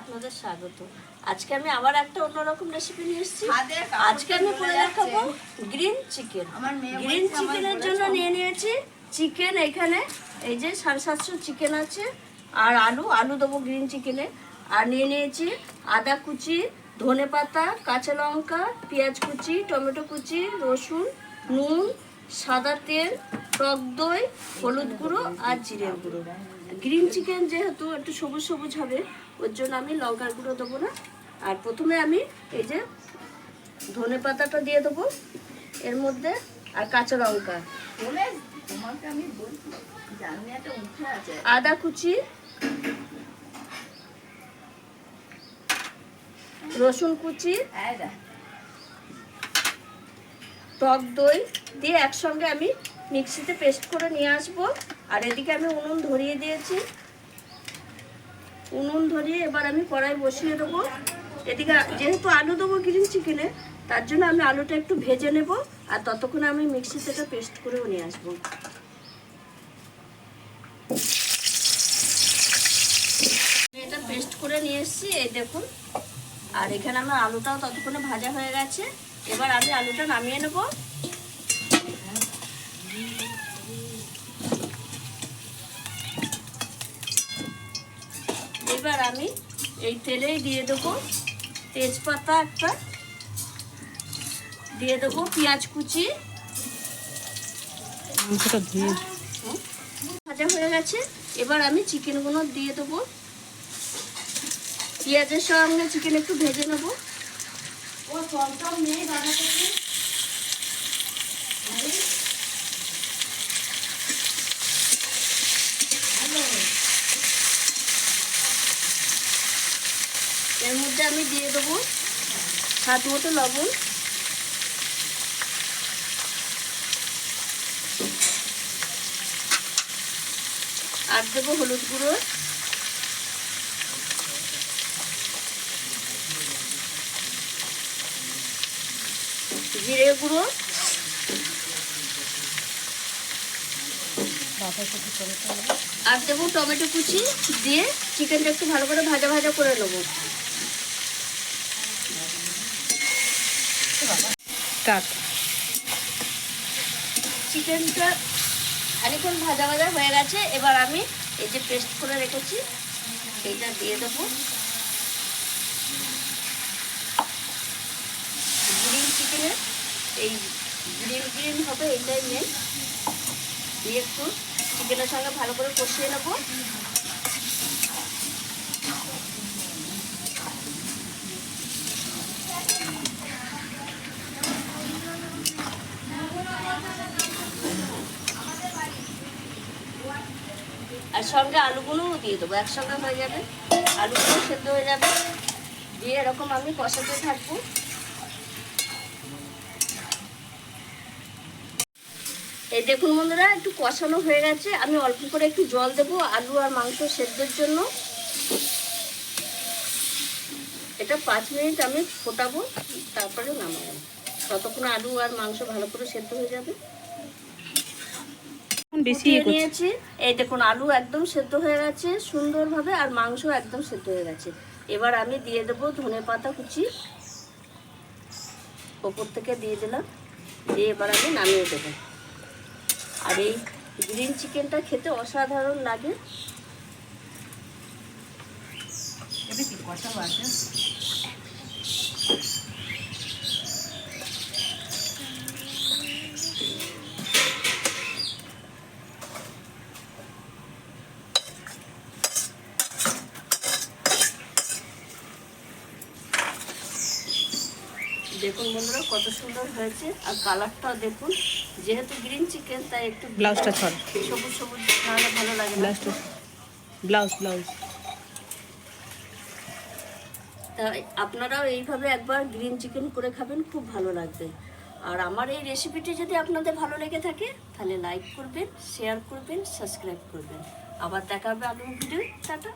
আপনাদের স্বাগত। আজকে আমি আবার একটা অন্যরকম রেসিপি নিয়ে এসেছি। আজকে আমি করে দেখাবো গ্রিন চিকেন গ্রিন চিকেনের জন্য নিয়ে নিয়েছি চিকেন এখানে। এই যে সাড়ে সাতশো চিকেন আছে। আর আলু আলু দেবো গ্রিন চিকেনে আর নিয়ে নিয়েছি আদা কুচি ধনে পাতা কাঁচা লঙ্কা পেঁয়াজ কুচি টমেটো কুচি রসুন নুন সাদা তেল টক দই হলুদ গুঁড়ো আর জিরের গুঁড়ো। গ্রিন চিকেন যেহেতু একটু সবুজ সবুজ হবে ওর জন্য আমি লঙ্কার গুঁড়ো দেবো না। আর প্রথমে আমি এই যে ধনে পাতাটা দিয়ে দেবো এর মধ্যে আর কাঁচা লঙ্কা। আদা কুচি রসুন কুচি টক দই দিয়ে একসঙ্গে আমি মিক্সিতে পেস্ট করে নিয়ে আসব। আর এদিকে আমি উনুন ধরিয়ে দিয়েছি। উনুন ধরিয়ে এবার আমি কড়াই বসিয়ে দেবো। এদিকে যেহেতু আলু দেবো গ্রিন চিকেনে তার জন্য আমি আলুটা একটু ভেজে নেব। আর ততক্ষণে আমি মিক্সিতে এটা পেস্ট করেও নিয়ে আসব। এটা পেস্ট করে নিয়ে এসেছি, এই দেখুন। আর এখানে আমার আলুটাও ততক্ষণে ভাজা হয়ে গেছে। এবার আমি আলুটা নামিয়ে নেব। এবার আমি এই তেলেই দিয়ে দেবো তেজপাতা একটা। দিয়ে দেবো পেঁয়াজ কুচি। ভাজা হয়ে গেছে। এবার আমি চিকেনগুলো দিয়ে দেবো। পেঁয়াজের সঙ্গে চিকেন একটু ভেজে নেব। ও টমটম নেই বাধা আমি দিয়ে দেবো স্বাদ মতো লবণ। আর দেবো হলুদ গুঁড়ো। জিরে গুঁড়ো। আর দেবো টমেটো কুচি দিয়ে চিকেনটা একটু ভালো করে ভাজা ভাজা করে নেব। চিকেনটা খানিক্ষণ ভাজা ভাজা হয়ে গেছে। এবার আমি এই যে পেস্ট করে রেখেছি, এইটা দিয়ে দেবো। গ্রিন চিকেনের এই গ্রিন গ্রিন হবে, এইটাই মেন দিয়ে একটু চিকেনের সঙ্গে ভালো করে কষিয়ে নেব। সঙ্গে আলুগুলোও দিয়ে দেবো, একসঙ্গে হয়ে যাবে। আলুগুলো সেদ্ধ হয়ে যাবে। দিয়ে এরকম আমি কষাতে থাকব। এই দেখুন বন্ধুরা, একটু কষানো হয়ে গেছে। আমি অল্প করে একটু জল দেবো আলু আর মাংস সেদ্ধর জন্য। এটা পাঁচ মিনিট আমি ফোটাবো, তারপরে নামাবো। ততক্ষণ আলু আর মাংস ভালো করে সেদ্ধ হয়ে যাবে। বেশি নিয়েছি। এই দেখুন আলু একদম সেদ্ধ হয়ে গেছে সুন্দরভাবে আর মাংস একদম সেদ্ধ হয়ে গেছে। এবার আমি দিয়ে দেবো ধনে পাতা কুচি। ওপর থেকে দিয়ে দিলাম। দিয়ে এবার আমি নামিয়ে দেবো। আর এই গ্রিন চিকেনটা খেতে অসাধারণ লাগে। এটা কি কথা দেখুন বন্ধুরা কত সুন্দর হয়েছে। আর কালারটাও দেখুন যেহেতু গ্রিন চিকেন তাই একটু ব্লাউজটা ছড়। সবুজ সবুজ নাহলে ভালো লাগে ব্লাউজটা ব্লাউজ ব্লাউজ তাই আপনারাও এইভাবে একবার গ্রিন চিকেন করে খাবেন খুব ভালো লাগবে। আর আমার এই রেসিপিটি যদি আপনাদের ভালো লেগে থাকে তাহলে লাইক করবেন শেয়ার করবেন সাবস্ক্রাইব করবেন। আবার দেখা হবে আগামী ভিডিও টাটা।